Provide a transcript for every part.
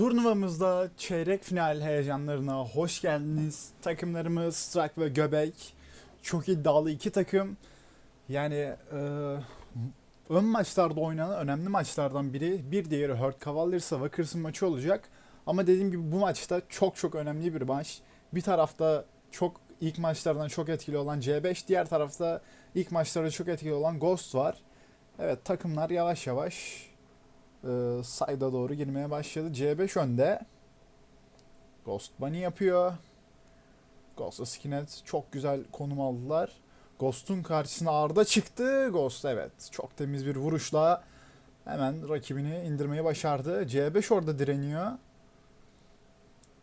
Turnuvamızda çeyrek final heyecanlarına hoş geldiniz. Takımlarımız Strike ve Göbek. Çok iddialı iki takım. Yani e, ön maçlarda oynanan önemli maçlardan biri. Bir diğeri Hurt Cavaliers Wackers'ın maçı olacak. Ama dediğim gibi bu maçta çok çok önemli bir maç. Bir tarafta çok ilk maçlardan çok etkili olan C5, diğer tarafta ilk maçlarda çok etkili olan Ghost var. Evet takımlar yavaş yavaş e, sayda doğru girmeye başladı. C5 önde. Ghost Bunny yapıyor. Ghost'la Skinhead çok güzel konum aldılar. Ghost'un karşısına Arda çıktı. Ghost evet çok temiz bir vuruşla hemen rakibini indirmeyi başardı. C5 orada direniyor.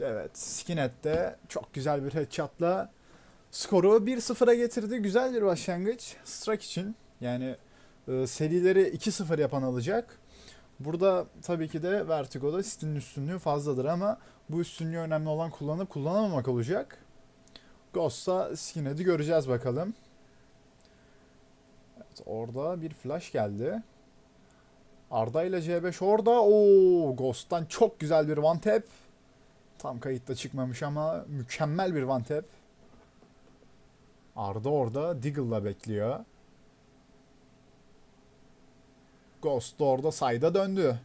Evet Skinhead de çok güzel bir headshot'la skoru 1-0'a getirdi. Güzel bir başlangıç Strike için. Yani e, serileri 2-0 yapan alacak. Burada tabii ki de Vertigo'da City'nin üstünlüğü fazladır ama bu üstünlüğü önemli olan kullanıp kullanamamak olacak. Ghost'ta Skinhead'i göreceğiz bakalım. Evet, orada bir flash geldi. Arda ile C5 orada. Oo, Ghost'tan çok güzel bir one tap. Tam kayıtta çıkmamış ama mükemmel bir one tap. Arda orada Diggle'la bekliyor. Ghost da orada sayda döndü.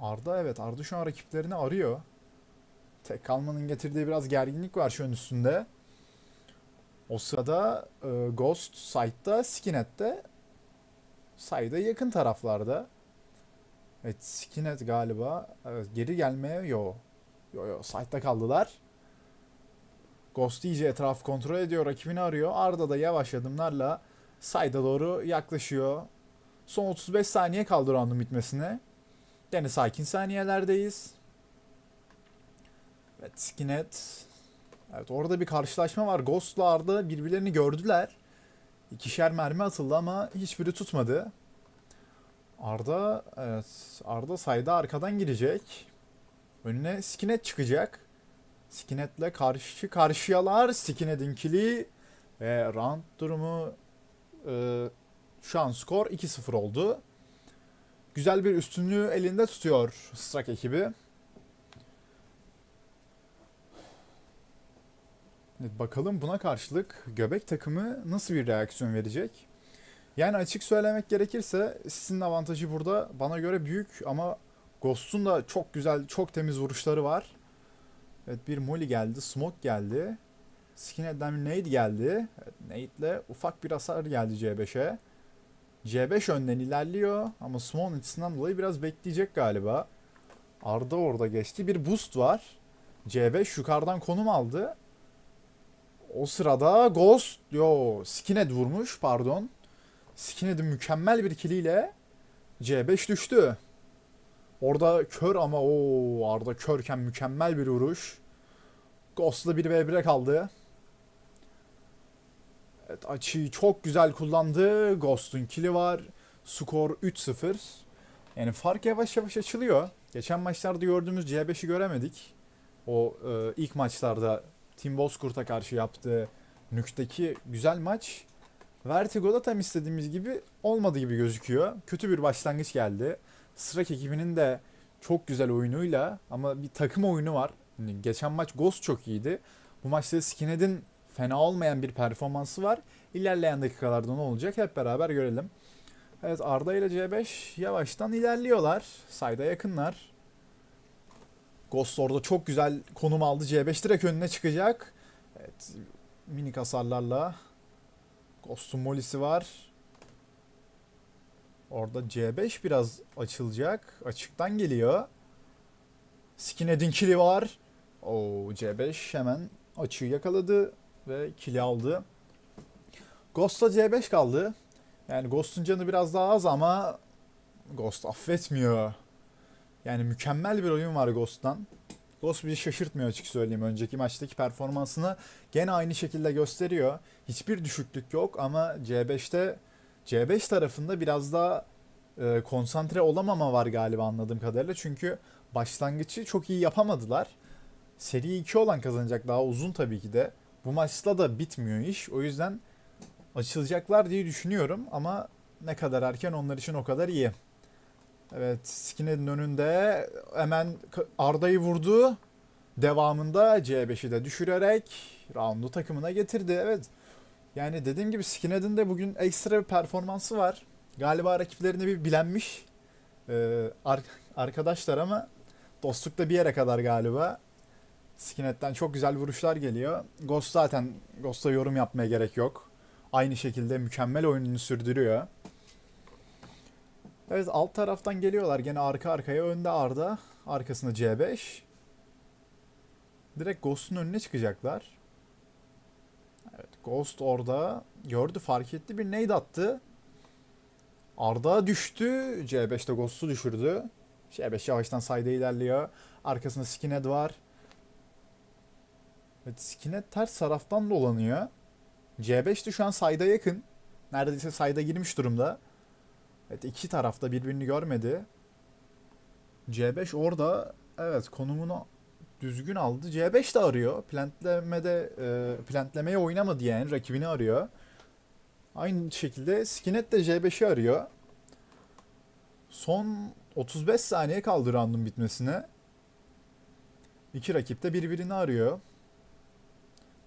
Arda evet Arda şu an rakiplerini arıyor. Tek kalmanın getirdiği biraz gerginlik var şu an üstünde. O sırada e, Ghost side'da, Skinhead'de sayda yakın taraflarda. Evet Skinhead galiba evet, geri gelmeye yo. Yo yo side'da kaldılar. Ghost iyice etrafı kontrol ediyor, rakibini arıyor. Arda da yavaş adımlarla sayda doğru yaklaşıyor. Son 35 saniye kaldı roundun bitmesine. Yani sakin saniyelerdeyiz. Evet Skinhead. Evet orada bir karşılaşma var. Ghost'la Arda birbirlerini gördüler. İkişer mermi atıldı ama hiçbiri tutmadı. Arda evet Arda sayda arkadan girecek. Önüne Skinhead çıkacak. Skinhead'le karşı karşıyalar. Skinhead'in kili ve round durumu e, şu an skor 2-0 oldu. Güzel bir üstünlüğü elinde tutuyor Strak ekibi. Evet, bakalım buna karşılık Göbek takımı nasıl bir reaksiyon verecek? Yani açık söylemek gerekirse sizin avantajı burada bana göre büyük ama Ghost'un da çok güzel, çok temiz vuruşları var. Evet bir molly geldi, smoke geldi. Skinhead'den bir nade geldi. Evet, nade'le ufak bir hasar geldi C5'e. C5 önden ilerliyor ama smoke'un açısından dolayı biraz bekleyecek galiba. Arda orada geçti. Bir boost var. C5 yukarıdan konum aldı. O sırada Ghost, yo Skinhead vurmuş pardon. Skinhead'in mükemmel bir kiliyle C5 düştü. Orada kör ama o Arda körken mükemmel bir vuruş. Ghost'la bir v 1'e kaldı. Evet açıyı çok güzel kullandı. Ghost'un kili var. Skor 3-0. Yani fark yavaş yavaş açılıyor. Geçen maçlarda gördüğümüz C5'i göremedik. O e, ilk maçlarda Team Bozkurt'a karşı yaptığı Nük'teki güzel maç Vertigo'da tam istediğimiz gibi olmadı gibi gözüküyor. Kötü bir başlangıç geldi. Strak ekibinin de çok güzel oyunuyla ama bir takım oyunu var. Yani geçen maç Ghost çok iyiydi. Bu maçta Skinhead'in fena olmayan bir performansı var. İlerleyen dakikalarda ne olacak hep beraber görelim. Evet Arda ile C5 yavaştan ilerliyorlar. Sayda yakınlar. Ghost orada çok güzel konum aldı. C5 direkt önüne çıkacak. Evet minik hasarlarla. Ghost'un molisi var. Orada C5 biraz açılacak. Açıktan geliyor. Skinhead'in kili var. Oo C5 hemen açığı yakaladı ve kili aldı. Ghost'ta C5 kaldı. Yani Ghost'un canı biraz daha az ama Ghost affetmiyor. Yani mükemmel bir oyun var Ghost'tan. Ghost bizi şaşırtmıyor açık söyleyeyim. Önceki maçtaki performansını gene aynı şekilde gösteriyor. Hiçbir düşüklük yok ama C5'te C5 tarafında biraz daha e, konsantre olamama var galiba anladığım kadarıyla. Çünkü başlangıcı çok iyi yapamadılar. Seri 2 olan kazanacak daha uzun tabii ki de. Bu maçta da bitmiyor iş. O yüzden açılacaklar diye düşünüyorum ama ne kadar erken onlar için o kadar iyi. Evet Skinner'in önünde hemen Arda'yı vurdu. Devamında C5'i de düşürerek roundu takımına getirdi. Evet. Yani dediğim gibi Skinner'in de bugün ekstra bir performansı var. Galiba rakiplerini bir bilenmiş ee, ar- arkadaşlar ama dostlukta bir yere kadar galiba. Skinhead'den çok güzel vuruşlar geliyor. Ghost zaten Ghost'a yorum yapmaya gerek yok. Aynı şekilde mükemmel oyununu sürdürüyor. Evet alt taraftan geliyorlar gene arka arkaya önde Arda arkasında C5 direkt Ghost'un önüne çıkacaklar Ghost orada gördü fark etti. Bir nade attı. Arda düştü. C5 de Ghost'u düşürdü. C5 yavaştan sayda ilerliyor. Arkasında Skinhead var. Evet Skinhead ters taraftan dolanıyor. C5 de şu an sayda yakın. Neredeyse sayda girmiş durumda. Evet iki tarafta birbirini görmedi. C5 orada evet konumunu düzgün aldı. C5 de arıyor. Plantlemede e, plantlemeye oynamadı yani rakibini arıyor. Aynı şekilde Skinnet de C5'i arıyor. Son 35 saniye kaldı round'un bitmesine. İki rakip de birbirini arıyor.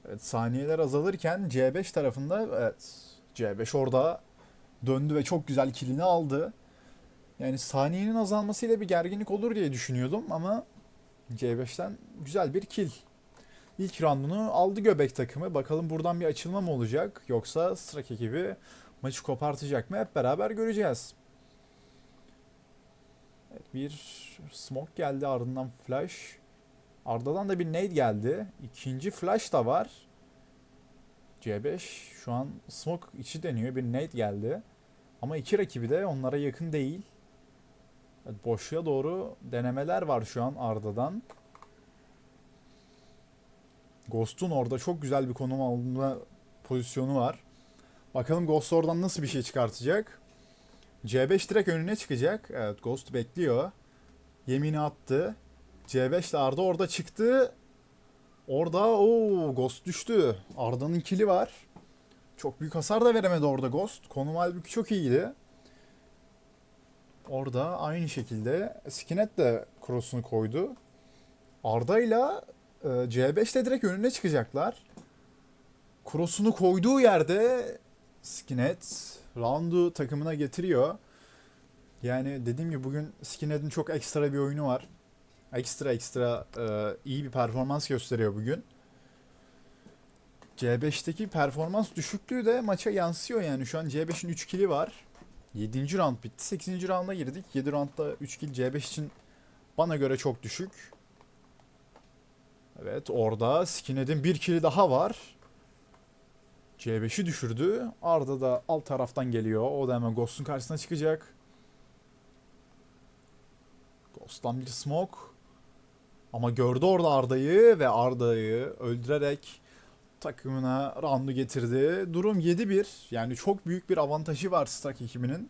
Evet, saniyeler azalırken C5 tarafında evet C5 orada döndü ve çok güzel kilini aldı. Yani saniyenin azalmasıyla bir gerginlik olur diye düşünüyordum ama C5'ten güzel bir kill. İlk roundunu aldı göbek takımı. Bakalım buradan bir açılma mı olacak yoksa Strak ekibi maçı kopartacak mı hep beraber göreceğiz. Evet, bir smoke geldi ardından flash. Arda'dan da bir nade geldi. İkinci flash da var. C5 şu an smoke içi deniyor. Bir nade geldi. Ama iki rakibi de onlara yakın değil. Evet, boşluğa doğru denemeler var şu an Arda'dan. Ghost'un orada çok güzel bir konum alma pozisyonu var. Bakalım Ghost oradan nasıl bir şey çıkartacak. C5 direkt önüne çıkacak. Evet Ghost bekliyor. Yemini attı. C5 de Arda orada çıktı. Orada o Ghost düştü. Arda'nın kili var. Çok büyük hasar da veremedi orada Ghost. Konum halbuki çok iyiydi. Orada aynı şekilde Skinet de cross'unu koydu. Arda ile e, C5 de direkt önüne çıkacaklar. Cross'unu koyduğu yerde Skinet round'u takımına getiriyor. Yani dediğim gibi bugün Skinhead'in çok ekstra bir oyunu var. Ekstra ekstra e, iyi bir performans gösteriyor bugün. C5'teki performans düşüklüğü de maça yansıyor yani. Şu an C5'in 3 kili var. 7. round bitti. 8. rounda girdik. 7 roundda 3 kill C5 için bana göre çok düşük. Evet orada Skinhead'in bir kili daha var. C5'i düşürdü. Arda da alt taraftan geliyor. O da hemen Ghost'un karşısına çıkacak. Ghost'tan bir smoke. Ama gördü orada Arda'yı ve Arda'yı öldürerek takımına roundu getirdi. Durum 7-1. Yani çok büyük bir avantajı var Stark ekibinin.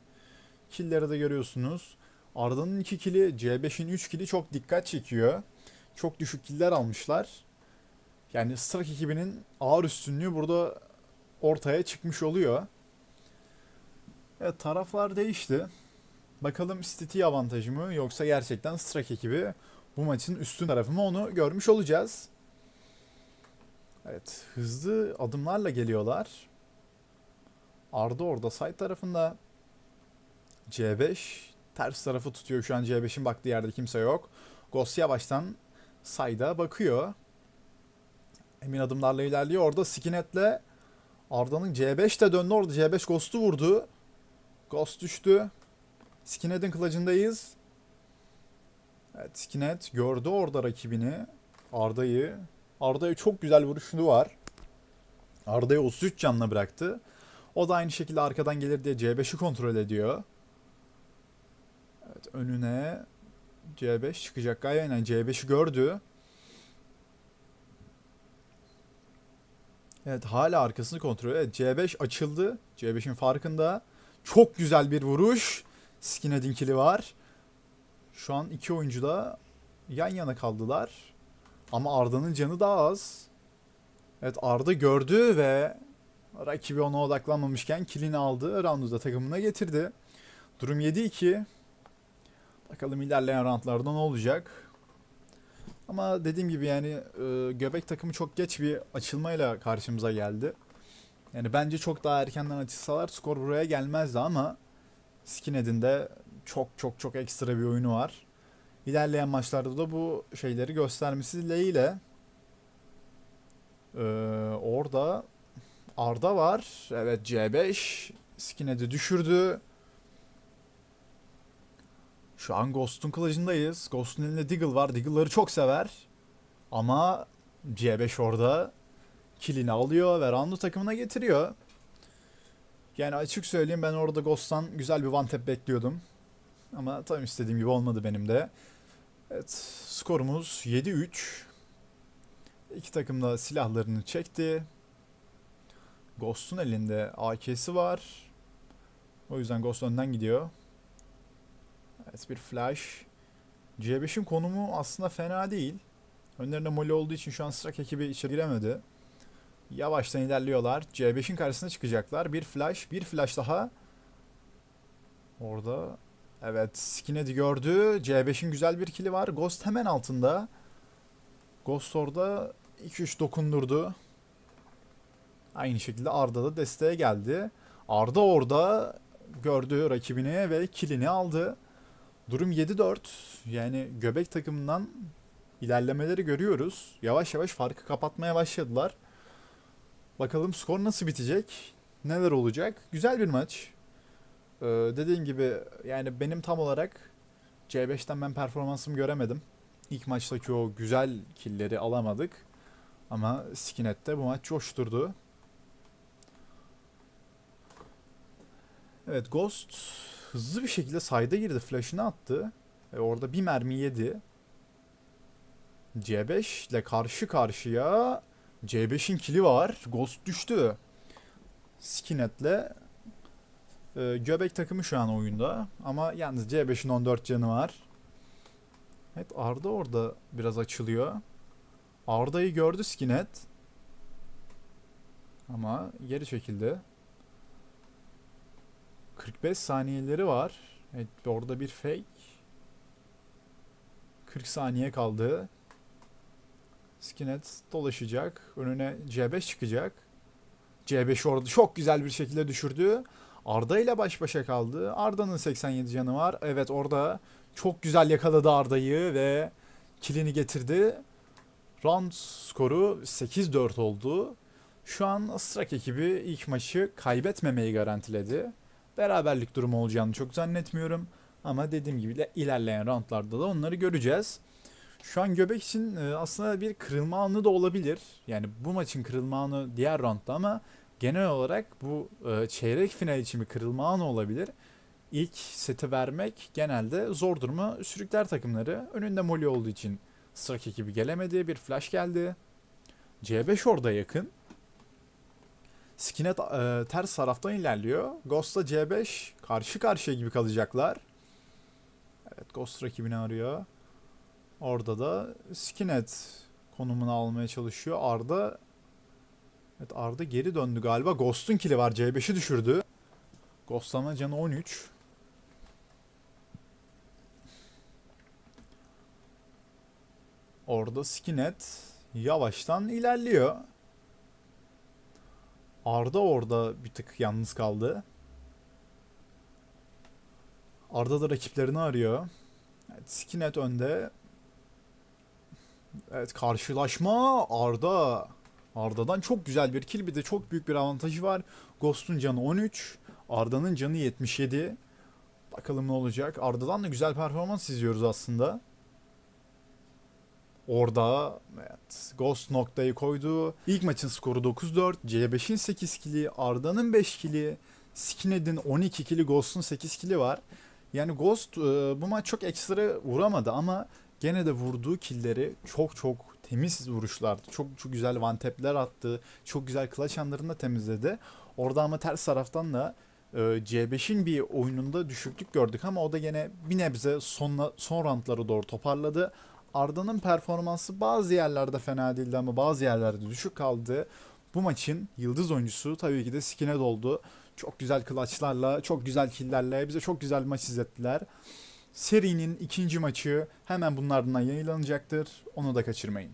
Killleri de görüyorsunuz. Arda'nın 2 kili, C5'in 3 kili çok dikkat çekiyor. Çok düşük killer almışlar. Yani Stark ekibinin ağır üstünlüğü burada ortaya çıkmış oluyor. Evet taraflar değişti. Bakalım City avantajı mı yoksa gerçekten Strak ekibi bu maçın üstün tarafı mı onu görmüş olacağız. Evet hızlı adımlarla geliyorlar. Arda orada side tarafında. C5 ters tarafı tutuyor şu an C5'in baktığı yerde kimse yok. Ghost yavaştan side'a bakıyor. Emin adımlarla ilerliyor. Orada Skinet'le Arda'nın C5 de döndü orada. C5 Ghost'u vurdu. Ghost düştü. Skinhead'in kılıcındayız. Evet Skinhead gördü orada rakibini. Arda'yı. Arda'ya çok güzel vuruşu var. Arda'yı 33 canla bıraktı. O da aynı şekilde arkadan gelir diye C5'i kontrol ediyor. Evet önüne C5 çıkacak. Yani C5'i gördü. Evet hala arkasını kontrol ediyor. Evet, C5 açıldı. C5'in farkında. Çok güzel bir vuruş. Skinhead'in kili var. Şu an iki oyuncu da yan yana kaldılar. Ama Arda'nın canı daha az. Evet Arda gördü ve rakibi ona odaklanmamışken kilini aldı. Round'u da takımına getirdi. Durum 7-2. Bakalım ilerleyen roundlarda ne olacak. Ama dediğim gibi yani e, göbek takımı çok geç bir açılmayla karşımıza geldi. Yani bence çok daha erkenden açılsalar skor buraya gelmezdi ama Skinhead'in de çok çok çok ekstra bir oyunu var. İlerleyen maçlarda da bu şeyleri göstermesi dileğiyle ee, orada Arda var. Evet C5 Skinhead'i düşürdü. Şu an Ghost'un kılıcındayız. Ghost'un elinde Deagle var. Deagle'ları çok sever. Ama C5 orada kilini alıyor ve round'u takımına getiriyor. Yani açık söyleyeyim ben orada Ghost'tan güzel bir one tap bekliyordum. Ama tam istediğim gibi olmadı benim de. Evet skorumuz 7-3. İki takım da silahlarını çekti. Ghost'un elinde AK'si var. O yüzden Ghost önden gidiyor. Evet bir flash. C5'in konumu aslında fena değil. Önlerinde moli olduğu için şu an Strak ekibi içeri giremedi. Yavaştan ilerliyorlar. C5'in karşısına çıkacaklar. Bir flash, bir flash daha. Orada evet Skinhead'i gördü. C5'in güzel bir kili var. Ghost hemen altında. Ghost orada 2-3 dokundurdu. Aynı şekilde Arda da desteğe geldi. Arda orada gördü rakibini ve kilini aldı. Durum 7-4. Yani göbek takımından ilerlemeleri görüyoruz. Yavaş yavaş farkı kapatmaya başladılar. Bakalım skor nasıl bitecek? Neler olacak? Güzel bir maç. Ee, dediğim gibi yani benim tam olarak C5'ten ben performansımı göremedim. İlk maçtaki o güzel killleri alamadık. Ama Skinet'te bu maç coşturdu. Evet Ghost hızlı bir şekilde sayda girdi. Flash'ını attı. E orada bir mermi yedi. C5 ile karşı karşıya C5'in kili var. Ghost düştü. Skinet'le e, göbek takımı şu an oyunda. Ama yalnız C5'in 14 canı var. Evet Arda orada biraz açılıyor. Arda'yı gördü Skinet. Ama geri çekildi. 45 saniyeleri var. Evet orada bir fake. 40 saniye kaldı. Skinet dolaşacak. Önüne C5 çıkacak. C5 orada çok güzel bir şekilde düşürdü. Arda ile baş başa kaldı. Arda'nın 87 canı var. Evet orada çok güzel yakaladı Arda'yı ve kilini getirdi. Round skoru 8-4 oldu. Şu an Astrak ekibi ilk maçı kaybetmemeyi garantiledi. Beraberlik durumu olacağını çok zannetmiyorum. Ama dediğim gibi de ilerleyen roundlarda da onları göreceğiz. Şu an Göbek için e, aslında bir kırılma anı da olabilir. Yani bu maçın kırılma anı diğer roundda ama genel olarak bu e, çeyrek final için bir kırılma anı olabilir. İlk seti vermek genelde zor duruma sürükler takımları. Önünde Molly olduğu için Strak ekibi gelemedi. Bir flash geldi. C5 orada yakın. Skinet e, ters taraftan ilerliyor. Ghost'la C5 karşı karşıya gibi kalacaklar. Evet Ghost rakibini arıyor. Orada da Skinet konumunu almaya çalışıyor. Arda Evet Arda geri döndü galiba. Ghost'un kili var. C5'i düşürdü. Ghost'lama canı 13. Orada Skinet yavaştan ilerliyor. Arda orada bir tık yalnız kaldı. Arda da rakiplerini arıyor. Evet, Skinet önde. Evet karşılaşma Arda. Arda'dan çok güzel bir kill bir de çok büyük bir avantajı var. Ghost'un canı 13. Arda'nın canı 77. Bakalım ne olacak. Arda'dan da güzel performans izliyoruz aslında. Orada evet, Ghost noktayı koydu. İlk maçın skoru 9-4. C5'in 8 kili, Arda'nın 5 kili, Skinhead'in 12 kili, Ghost'un 8 kili var. Yani Ghost e, bu maç çok ekstra vuramadı ama gene de vurduğu killeri çok çok temiz vuruşlardı. Çok çok güzel one tap'ler attı. Çok güzel clutch anlarını da temizledi. Orada ama ters taraftan da e, C5'in bir oyununda düşüklük gördük ama o da gene bir nebze sonla, son roundlara doğru toparladı. Arda'nın performansı bazı yerlerde fena değildi ama bazı yerlerde düşük kaldı. Bu maçın yıldız oyuncusu tabii ki de Skinhead oldu. Çok güzel clutchlarla, çok güzel killlerle bize çok güzel maç izlettiler. serinin ikinci maçı hemen bunlardan yayınlanacaktır. Onu da kaçırmayın.